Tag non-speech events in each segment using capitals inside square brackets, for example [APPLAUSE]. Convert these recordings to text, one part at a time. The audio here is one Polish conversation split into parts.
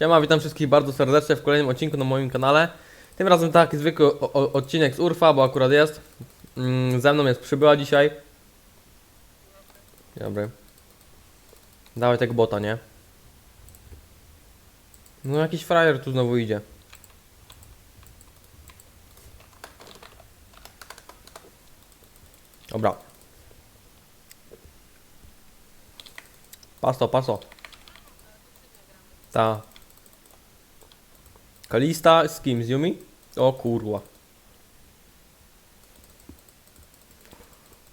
Siema, witam wszystkich bardzo serdecznie w kolejnym odcinku na moim kanale. Tym razem taki zwykły odcinek z Urfa, bo akurat jest. Mm, ze mną jest przybyła dzisiaj. Dobry. Dawaj tego bota, nie? No jakiś frajer tu znowu idzie. Dobra. Paso, paso. Ta. Kalista z kim? Z Yumi? O kurwa.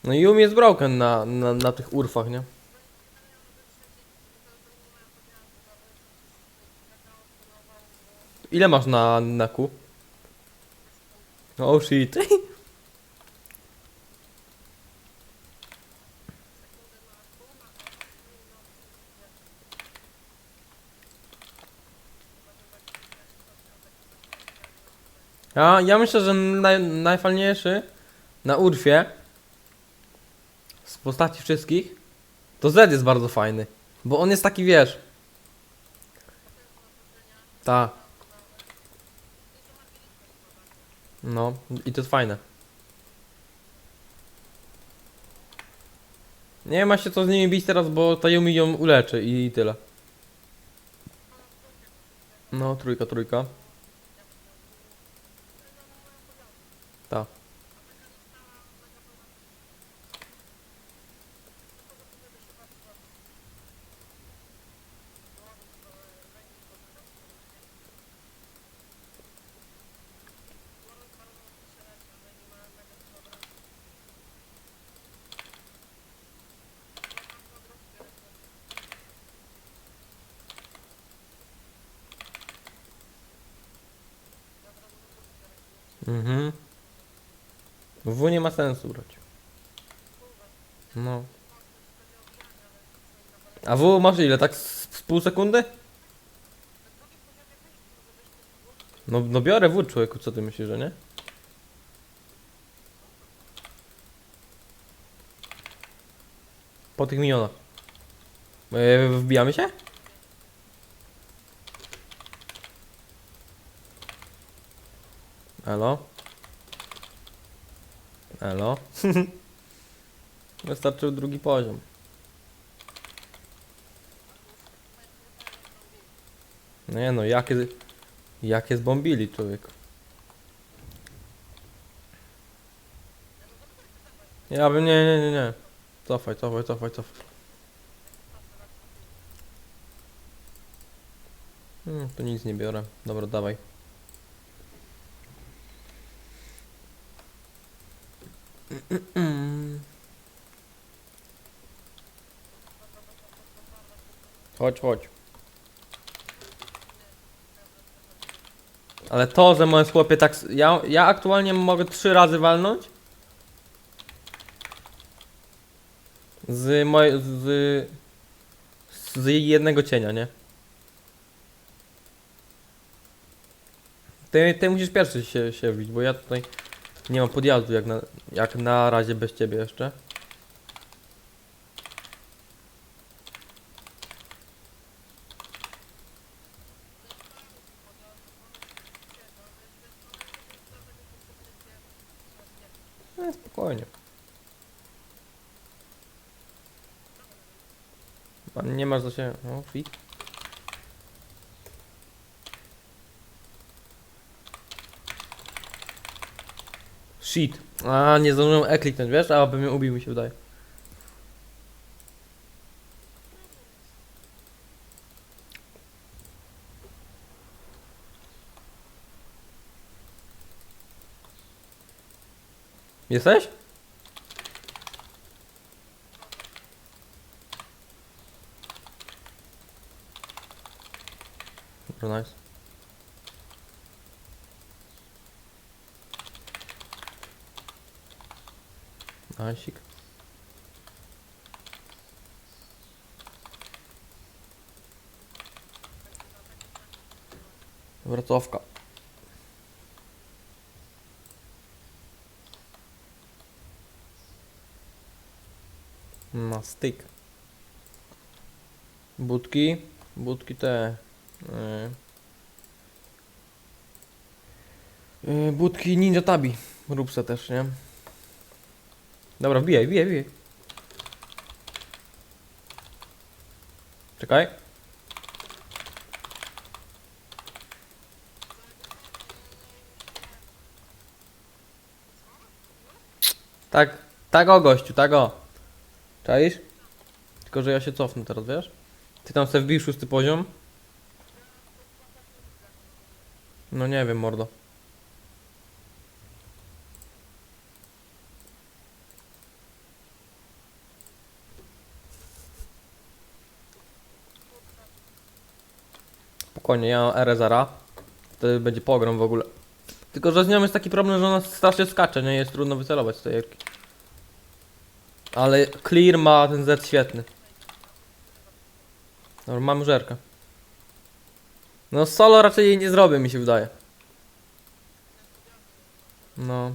No i Yumi jest broken na, na, na tych urfach, nie? Ile masz na, na Q? Oh shit. [LAUGHS] Ja, ja myślę, że naj, najfajniejszy na Urfie z postaci wszystkich to Z jest bardzo fajny. Bo on jest taki, wiesz. Ta. No, i to jest fajne. Nie ma się co z nimi bić teraz, bo ta Yumi ją uleczy i tyle. No, trójka, trójka. Ta. Mhm. W nie ma sensu brać. No. A W masz ile? Tak z, z pół sekundy? No, no biorę W człowieku, co ty myślisz, że nie? Po tych minionach. E, wbijamy się? Elo? Elo? [LAUGHS] Wystarczył drugi poziom. Nie no, jakie... Jakie zbombili człowiek. Ja bym... Nie, nie, nie, nie. Cofaj, cofaj, cofaj, cofaj. Hmm, to nic nie biorę. Dobra, dawaj. Chodź, chodź. Ale to, że moje chłopie tak... Ja, ja aktualnie mogę trzy razy walnąć. Z moje... z... Z jednego cienia, nie? Ty, ty musisz pierwszy się, się wbić, bo ja tutaj nie mam podjazdu jak na, jak na razie bez ciebie jeszcze. No, spokojnie. A nie masz za się... O, fit. Shit. A, nie zdążyłem E kliknąć, wiesz? A, by mnie ubił, mi się wydaje. Jesteś? Dobra, nice. Nasik. Wracowka. Na styk. Budki. Budki te Yy. Yy, budki Ninja Tabi. Rób se też, nie? Dobra, wbijaj, wbijaj, wbijaj. Czekaj. Tak, tak o gościu, tak o. Czaisz? Tylko, że ja się cofnę teraz, wiesz? Ty tam sobie wbij szósty poziom? No nie wiem, mordo. Spokojnie, ja mam erę zara. To będzie pogrom w ogóle. Tylko, że z nią jest taki problem, że ona strasznie skacze, nie? Jest trudno wycelować z tej erki. Ale clear ma ten Z świetny. Dobra, mam żerkę. No solo raczej jej nie zrobię, mi się wydaje. No.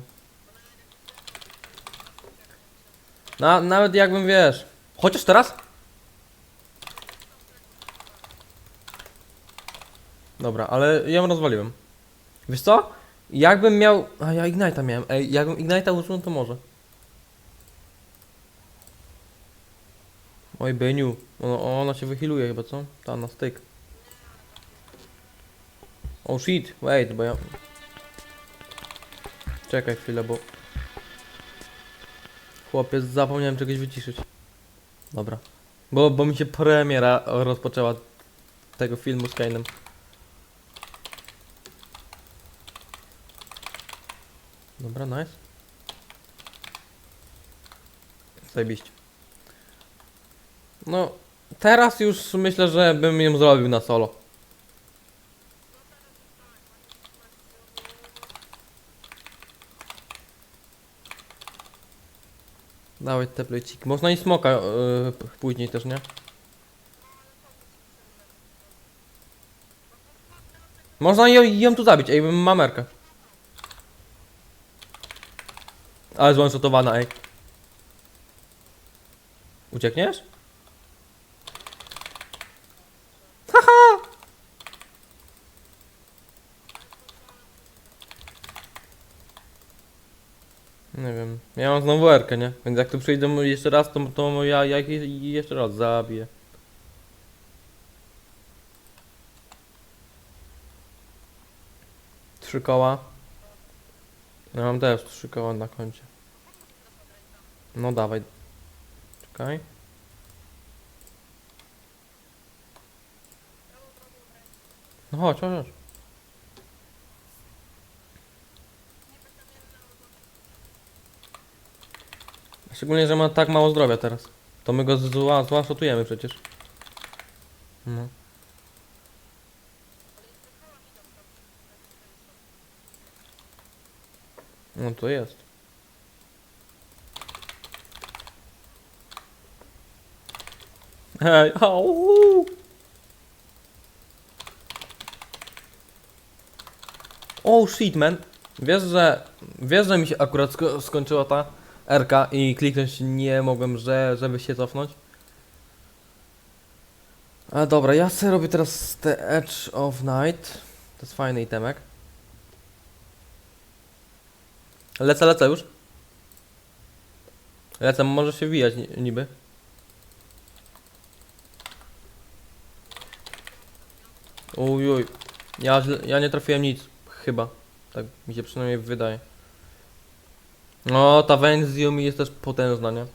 Na, nawet jakbym wiesz. Chociaż teraz? Dobra, ale ją rozwaliłem. Wiesz co? Jakbym miał. A ja Ignite'a miałem. Ej, jakbym Ignite'a użył, to może. Oj, Beniu. Ona się wychiluje chyba, co? Ta na styk. Oh shit, wait, bo ja... Czekaj chwilę, bo... Chłopiec, zapomniałem czegoś wyciszyć. Dobra. Bo, bo mi się premiera rozpoczęła tego filmu z Kane'em. Dobra, nice. Zajebiście. No, teraz już myślę, że bym ją zrobił na solo. Dawaj te pleciki. Można i smoka yy, później też, nie? Można ją, ją tu zabić, ej, mam merkę. Ale zwanshotowana, ej. Uciekniesz? Nie wiem. Ja mam znowu erkę, nie? Więc jak tu przyjdę jeszcze raz, to, to ja, ja ich jeszcze raz zabiję. Trzy koła. Ja mam też trzy koła na koncie. No dawaj. Czekaj. No chodź, chodź, chodź. Szczególnie, że ma tak mało zdrowia teraz. To my go zła, złaszotujemy przecież. No. No to jest. Hej! Oh shit man. Wiesz, że wiesz, że mi się akurat sko skończyła ta RK i kliknąć nie mogłem, że, żeby się cofnąć. A dobra, ja sobie robię teraz The Edge of Night. To jest fajny itemek. Lecę, lecę już. Lecę, może się wijać ni- niby. Uj, uj. Ja, ja nie trafiłem nic, chyba. Tak mi się przynajmniej wydaje. No, ta Venzium jest też potężna, nie?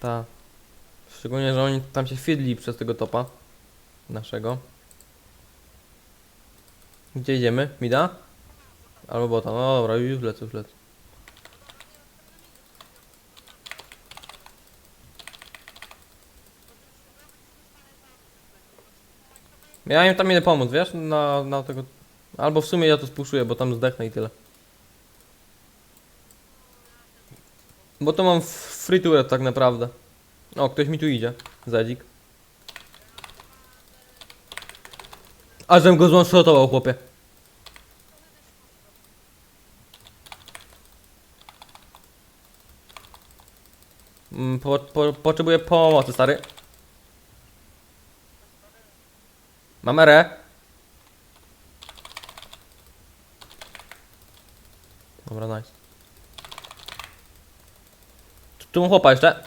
Ta. Szczególnie, że oni tam się fiedli przez tego topa. Naszego. Gdzie idziemy? Mida? Albo bota. No dobra, już lecę, już lecę. Ja im tam idę pomóc, wiesz? Na, na tego... Albo w sumie ja to spuszuję, bo tam zdechnę i tyle. Bo to mam free tak naprawdę. O, ktoś mi tu idzie. Zadzik. A żem go zwanshotował, chłopie. Mm, Po, po, potrzebuję pomocy, stary. Mam erę. Dobra, nice. Tu, mam chłopa jeszcze.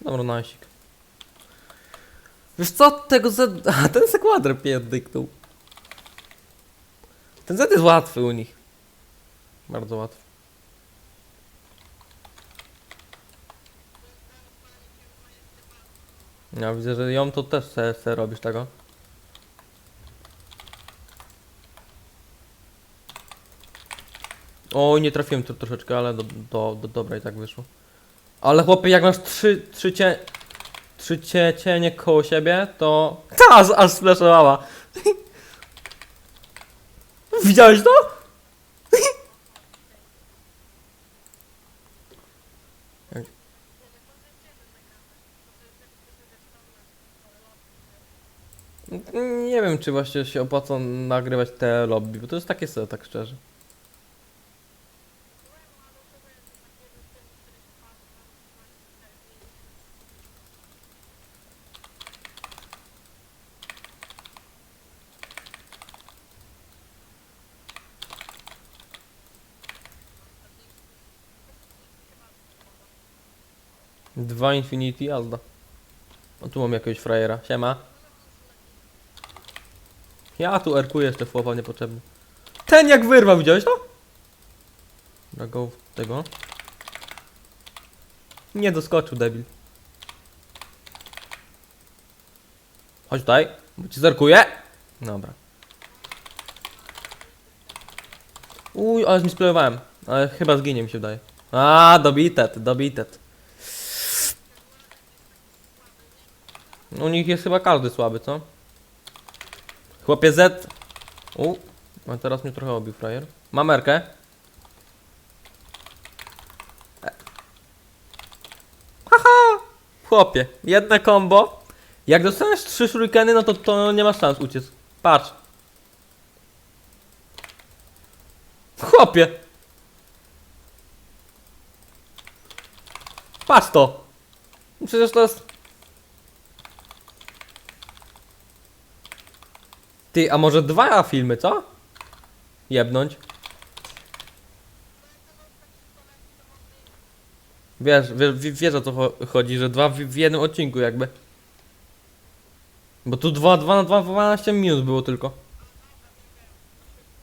Dobra, najsik. Wiesz co, tego Z... [LAUGHS] A, ten se kwadr pierdyknął. Ten Z jest łatwy u nich. Bardzo łatwy. Ja widzę, że ją to też se, se robisz tego. Oj, nie trafiłem tu troszeczkę, ale do, do, do dobra i tak wyszło. Ale chłopie, jak masz trzy, trzy, cie, trzy cie, cienie koło siebie, to... [LAUGHS] Ta, aż, splashowała. [LAUGHS] Widziałeś to? [LAUGHS] Nie wiem, czy właśnie się opłaca nagrywać te lobby, bo to jest takie sobie, tak szczerze. Dwa Infinity jazda. O tu mam jakiegoś frajera. Siema. Ja tu erkuję jeszcze chłopa niepotrzebny. Ten jak wyrwał, widziałeś to? Dobra, go tego. Nie doskoczył, debil. Chodź tutaj, bo ci zerkuję. Dobra. Uj, ale mi splewałem. Ale chyba zginie mi się wydaje. A, dobitet, dobitet. U nich jest chyba każdy słaby, co? Chłopie Z. U. A teraz mnie trochę obił frajer. Mam erkę. E. Haha! Chłopie, jedne combo. Jak dostaniesz trzy shurikeny, no to, to nie masz szans uciec. Patrz. Chłopie! Patrz to! Przecież to jest... Ty, a może dwa filmy, co? Jebnąć. Wiesz, wiesz, wie- wiesz o co cho- chodzi, że dwa w, w jednym odcinku jakby. Bo tu 2, 2 na 2, 12 minut było tylko.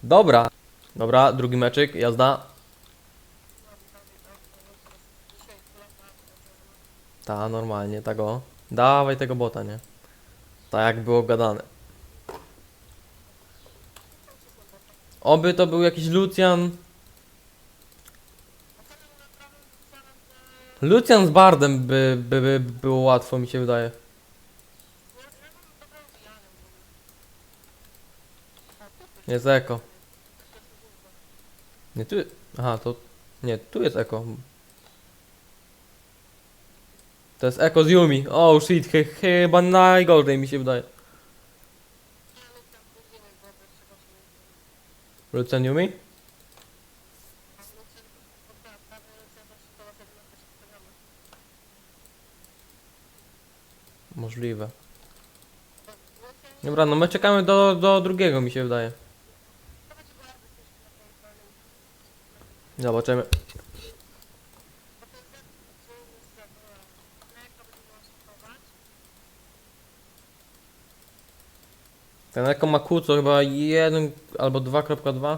Dobra. Dobra, drugi meczyk, jazda. Ta, normalnie, tak o. Dawaj tego bota, nie? Tak jak było gadane. Oby to był jakiś Lucian. Lucian z Bardem by, by, by było łatwo, mi się wydaje. Jest eko. Nie tu. Aha, to. Nie, tu jest eko. To jest eko z Yumi. Oh shit, chy, chyba najgorzej mi się wydaje. Lucian Yumi? Możliwe. Dobra, no my czekamy do, do drugiego mi się wydaje. Zobaczymy. Ten Eko ma kłóco chyba 1 albo 2.2.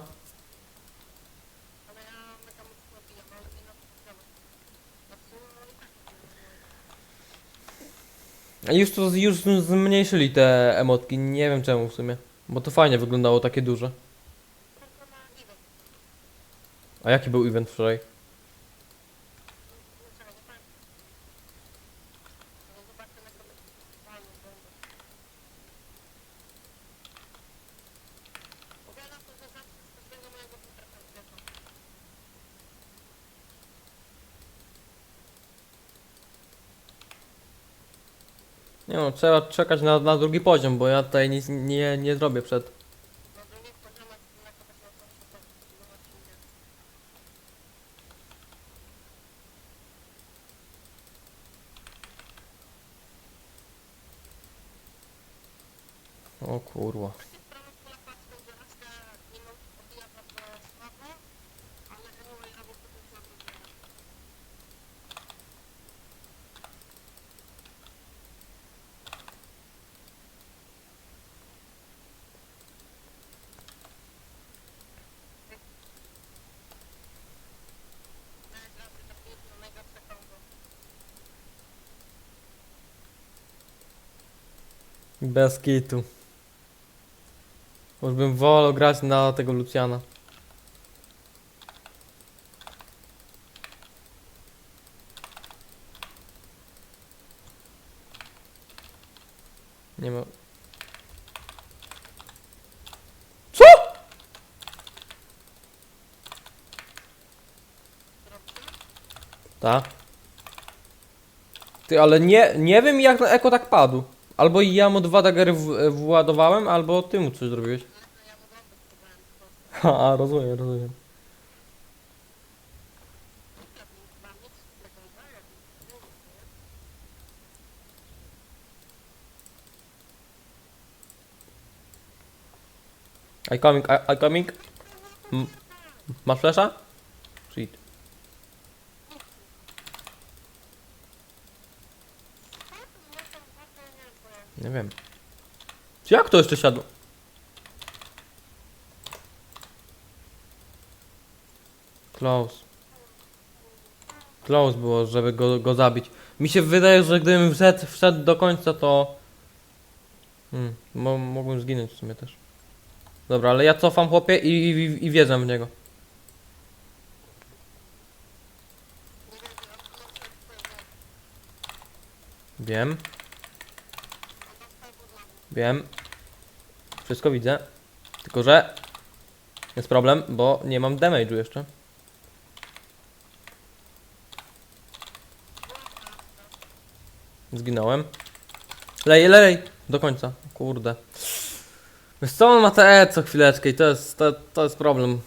A już to już zmniejszyli te emotki, nie wiem czemu w sumie. Bo to fajnie wyglądało takie duże. A jaki był event wczoraj? trzeba czekać na, na drugi poziom, bo ja tutaj nic nie, nie zrobię przed. O kurwa. Bez kitu. Już bym wolał grać na tego Luciana. Nie ma. Co? Ta. Ty, ale nie, nie wiem jak na Eko tak padł. Albo ja mu dwa dagery w- władowałem, albo ty mu coś zrobiłeś. A, rozumiem, rozumiem. I coming, I, I coming. M masz flesza? Shit. Nie wiem. Jak to jeszcze siadło? Close. Close było, żeby go, go zabić. Mi się wydaje, że gdybym wszedł, wszedł do końca, to... Hmm, mogłem zginąć w sumie też. Dobra, ale ja cofam chłopie i, i, i wjeżdżam w niego. Wiem. Wiem. Wszystko widzę. Tylko, że jest problem, bo nie mam damage'u jeszcze. Zginąłem. Lej, lej, do końca. Kurde. Wiesz co, on ma te E co chwileczkę i to jest, to, to jest problem.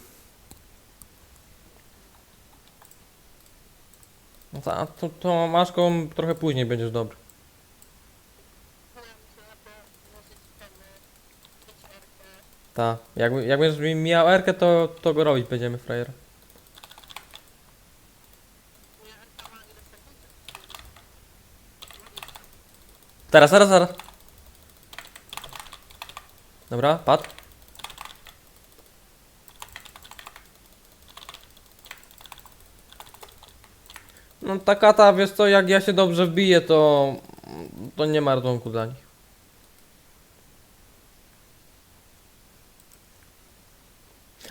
No to, masz go trochę później będziesz dobry. Ta, jak, będziesz mi- miał Erkę, to, to go robić będziemy, frajer. Teraz, zaraz, zaraz. Dobra, padł. No ta kata, wiesz co, jak ja się dobrze wbiję, to... To nie ma ratunku dla nich.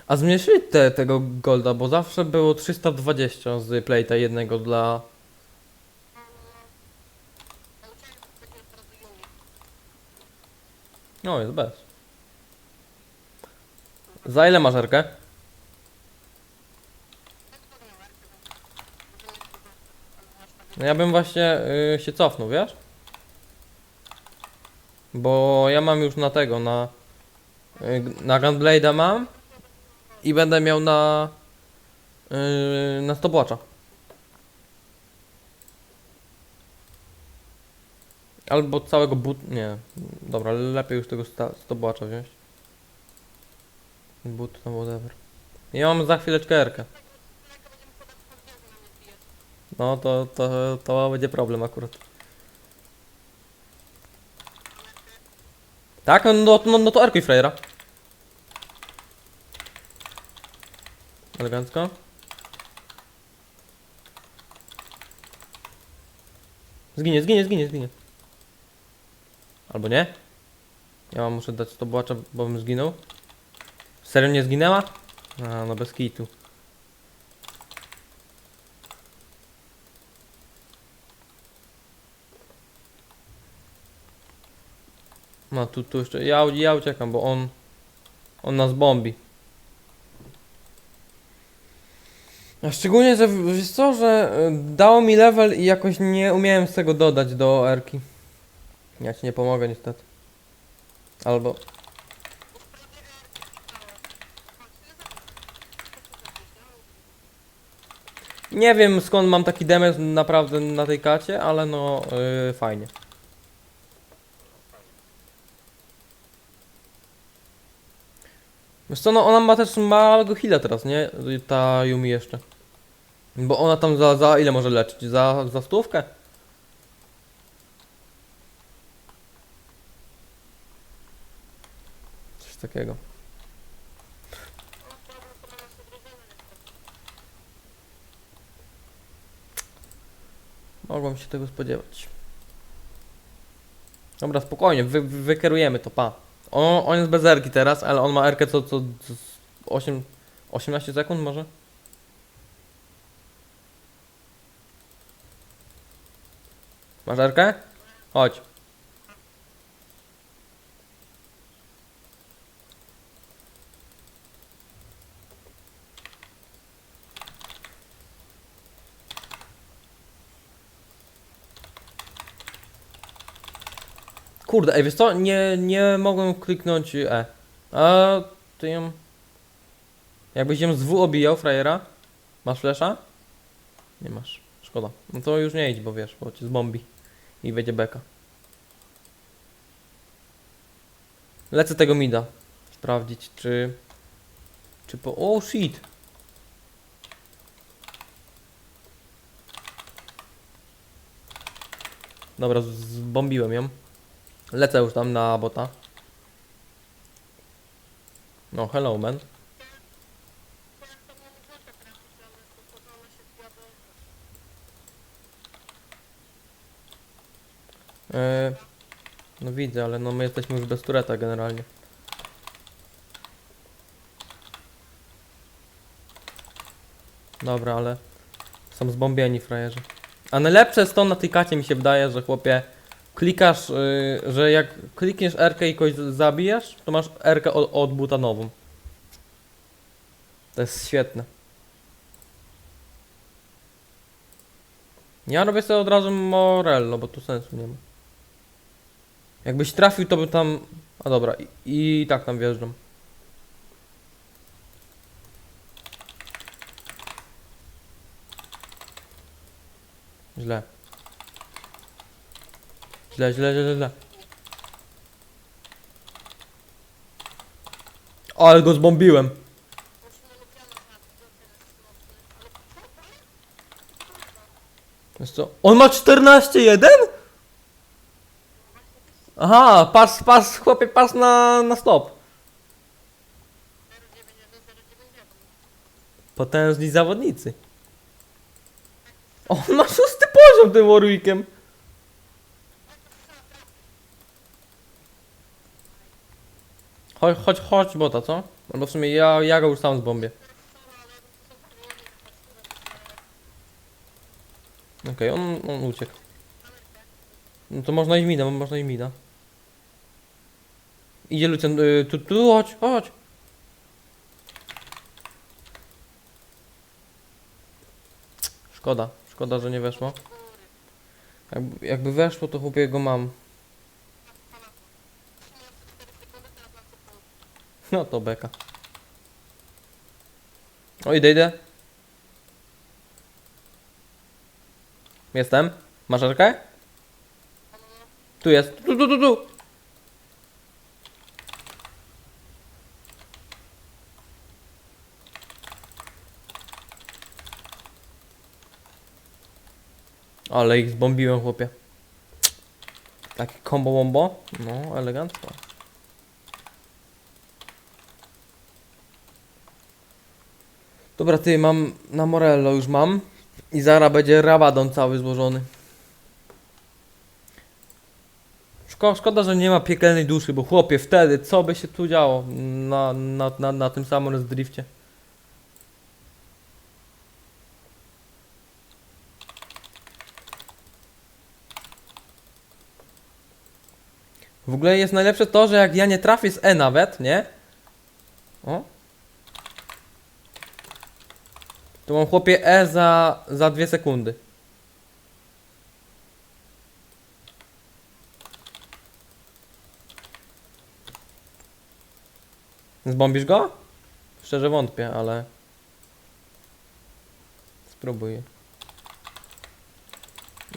A zmniejszyli te, tego golda, bo zawsze było 320 z playta jednego dla... No, jest bez. Za ile masz Erkę? No ja bym właśnie y, się cofnął, wiesz? Bo ja mam już na tego, na... Y, na Gunblade'a mam i będę miał na... Y, na stopwatcha. Albo całego but... nie. Dobra, lepiej już tego stopwatcha wziąć. But, no whatever. Ja mam za chwileczkę Erkę. No to, to, to będzie problem akurat. Tak? No, no, no, no to Erkuj Frejera. Elegancko. Zginie, zginie, zginie, zginie. Albo nie? Ja mam muszę dać stopwatcha, bo bym zginął. Serio nie zginęła? A, no bez kitu. No tu, tu jeszcze, ja, ja uciekam, bo on, on nas bombi. A szczególnie, że wiesz co, że y, dało mi level i jakoś nie umiałem z tego dodać do erki. Ja ci nie pomogę niestety. Albo... Nie wiem skąd mam taki damage naprawdę na tej kacie, ale no yy, fajnie. Wiesz co, no ona ma też małego heala teraz, nie? Ta Yumi jeszcze. Bo ona tam za, za ile może leczyć? Za, za stówkę? Coś takiego. Mogłem się tego spodziewać. Dobra, spokojnie, wy, wy, wykierujemy to, pa. O, on jest bez erki teraz, ale on ma erkę co, co, co z 8, 18 sekund może? Masz erkę? Chodź. Kurde, ej, wiesz co? Nie, nie mogłem kliknąć E. A ty ją... Jakbyś ją z W obijał, frajera? Masz flesza? Nie masz. Szkoda. No to już nie idź, bo wiesz, bo cię zbombi. I będzie beka. Lecę tego mida. Sprawdzić, czy... Czy po... O, shit! Dobra, zbombiłem ją. Lecę już tam na bota. No, hello man. E, no widzę, ale no my jesteśmy już bez tureta generalnie. Dobra, ale są zbombieni frajerzy. A najlepsze jest to na tej kacie mi się wydaje, że chłopie klikasz, y, że jak klikniesz R i kogoś zabijesz, to masz R od, od buta nową. To jest świetne. Ja robię sobie od razu Morello, bo tu sensu nie ma. Jakbyś trafił, to by tam... A dobra, i, i tak tam wjeżdżam. Źle. Źle, źle, źle, źle. Ale go zbombiłem. Wiesz co? On ma 14-1? Aha, pas, pas, chłopie, pas na, na stop. Potężni zawodnicy. On ma szósty poziom tym Warwickiem. Chodź, chodź, chodź bota, co? Albo w sumie ja, ja go już sam zbombię. Okej, on, on uciekł. No to można i mida, można i mida. Idzie Lucian, y, tu, tu, chodź, chodź. Szkoda, szkoda, że nie weszło. Jakby, jakby weszło, to chłopie go mam. No to beka. O, idę, idę. Jestem. Masz rękę? Tu jest. Tu, tu, tu, tu. Ale ich zbombiłem, chłopie. Takie combo wombo. No, elegancko. Dobra, ty, mam na Morello już mam. I zara będzie Rabadon cały złożony. Szko szkoda, że nie ma piekielnej duszy, bo chłopie, wtedy co by się tu działo na, na, na, na tym samym drifcie? W ogóle jest najlepsze to, że jak ja nie trafię z E nawet, nie? O. To mam chłopie E za, za dwie sekundy. Zbombisz go? Szczerze wątpię, ale... Spróbuję.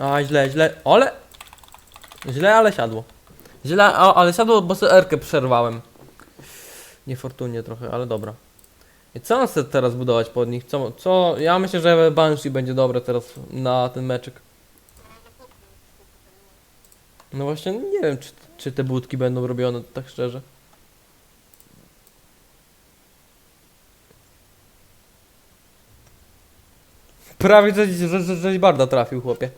A, źle, źle, ale... Źle, ale siadło. Źle, a, ale siadło, bo sobie Erkę przerwałem. Niefortunnie trochę, ale dobra. I co on chce teraz budować pod nich? Co, co? Ja myślę, że Banshee będzie dobre teraz na ten meczek. No właśnie, nie wiem, czy, czy te budki będą robione, tak szczerze. Prawie coś, że, żeś barda trafił, chłopie.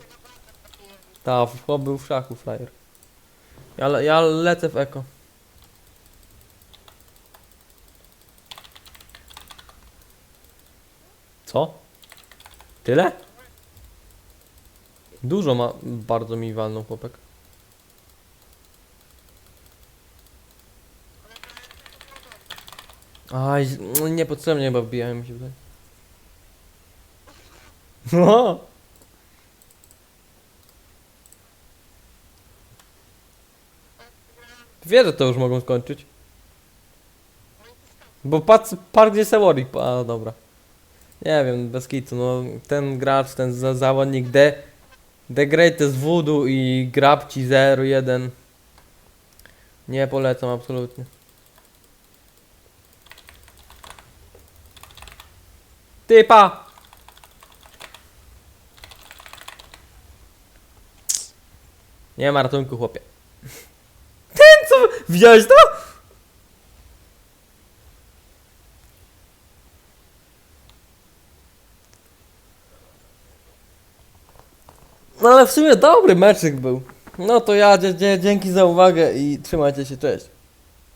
Ta, chłop był w szachu, frajer. Ja, le- ja lecę w eko. Co? Tyle? Dużo ma, bardzo mi walną chłopek. Aj, no niepotrzebnie chyba wbijałem się tutaj. [LAUGHS] No. Wie, że to już mogą skończyć. Bo patrz, park gdzie Seworik. A, dobra. Nie wiem, bez kitu, no ten gracz, ten za zawodnik The, The Greatest Voodoo i Grabci 01 Nie polecam absolutnie. Typa! Nie ma ratunku, chłopie. [LAUGHS] Widziałeś to? No ale w sumie dobry meczyk był. No to ja dzięki za uwagę i trzymajcie się, cześć.